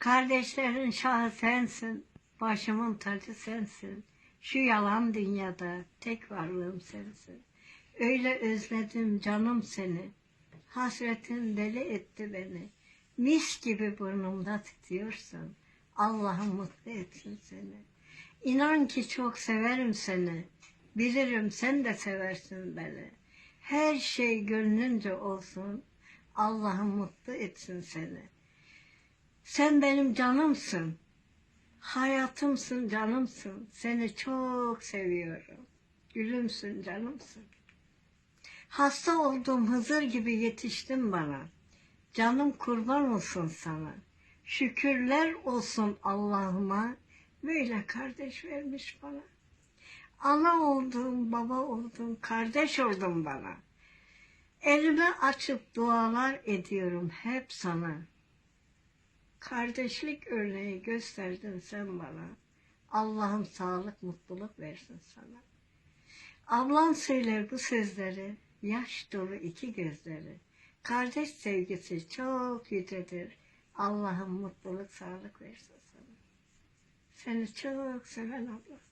Kardeşlerin şahı sensin, başımın tacı sensin. Şu yalan dünyada tek varlığım sensin. Öyle özledim canım seni. Hasretin deli etti beni. Mis gibi burnumda titiyorsun. Allah'ım mutlu etsin seni. İnan ki çok severim seni. Bilirim sen de seversin beni. Her şey gönlünce olsun. Allah'ım mutlu etsin seni. Sen benim canımsın. Hayatımsın, canımsın. Seni çok seviyorum. Gülümsün, canımsın. Hasta olduğum Hızır gibi yetiştin bana. Canım kurban olsun sana. Şükürler olsun Allah'ıma. Böyle kardeş vermiş bana. Ana oldun, baba oldun, kardeş oldun bana. Elimi açıp dualar ediyorum hep sana. Kardeşlik örneği gösterdin sen bana. Allah'ım sağlık, mutluluk versin sana. Ablan söyler bu sözleri, yaş dolu iki gözleri. Kardeş sevgisi çok yücedir. Allah'ım mutluluk, sağlık versin sana. Seni çok seven abla.